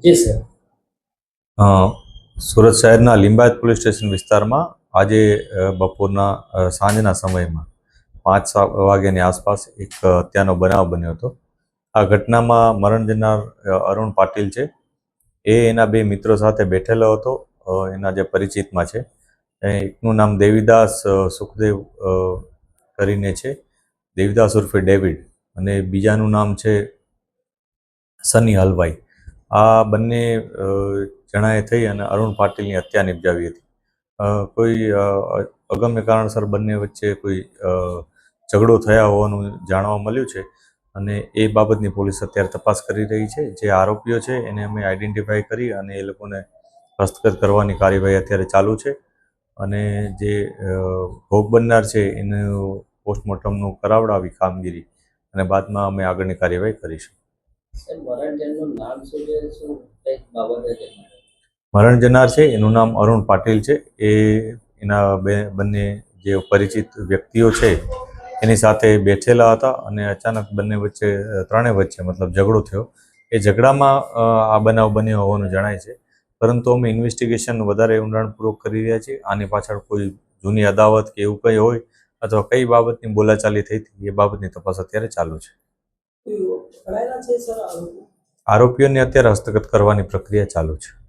જી, sir. Surat શહેરના Limbayat police station વિસ્તારમાં આજે બપોરના સાંજના સમયમાં પાંચ સાત વાગ્યાની આસપાસ એક હત્યાનો બનાવ બન્યો હતો. આ ઘટનામાં મરણ જનાર અરુણ પાટીલ છે. એ એના બે મિત્રો સાથે બેઠેલો હતો. એના જે પરિચિતમાં છે. એકનું નામ દેવીદાસ સુખદેવ કરીને છે. દેવીદાસ ઉર્ફે ડેવિડ. અને બીજાનું નામ છે સની હલવાઈ. આ બંને જણાએ થઈ અને અરુણ પાટીલની હત્યા નિપજાવી હતી. કોઈ અગમ્ય કારણસર બંને વચ્ચે કોઈ ઝઘડો થયા હોવાનું જાણવા મળ્યું છે અને એ બાબતની પોલીસ અત્યારે તપાસ કરી રહી છે. જે આરોપીઓ છે એને અમે આઈડેન્ટિફાઈ કરી અને એ લોકોને હસ્તગત કરવાની કાર્યવાહી અત્યારે ચાલુ છે અને જે ભોગ બનનાર છે એનું પોસ્ટમોર્ટમનું કરાવડાવી કામગીરી અને બાદમાં અમે આગળની કાર્યવાહી કરીશું. મરણ જનાર છે એનું નામ અરુણ પાટીલ છે. એ એના બે બંને જે પરિચિત વ્યક્તિઓ છે એની સાથે બેઠેલા હતા અને અચાનક બંને વચ્ચે ત્રણેય વચ્ચે મતલબ ઝઘડો થયો. એ ઝઘડામાં આ બનાવ બન્યો હોવાનું જણાય છે. પરંતુ અમે ઇન્વેસ્ટિગેશન વધારે ઊંડાણપૂર્વક કરી રહ્યા છીએ. આની પાછળ કોઈ જૂની અદાવત કે એવું કંઈ હોય અથવા કઈ બાબતની બોલાચાલી થઈ હતી એ બાબતની તપાસ અત્યારે ચાલુ છે. આરોપીઓને અત્યારે હસ્તગત કરવાની પ્રક્રિયા ચાલુ છે.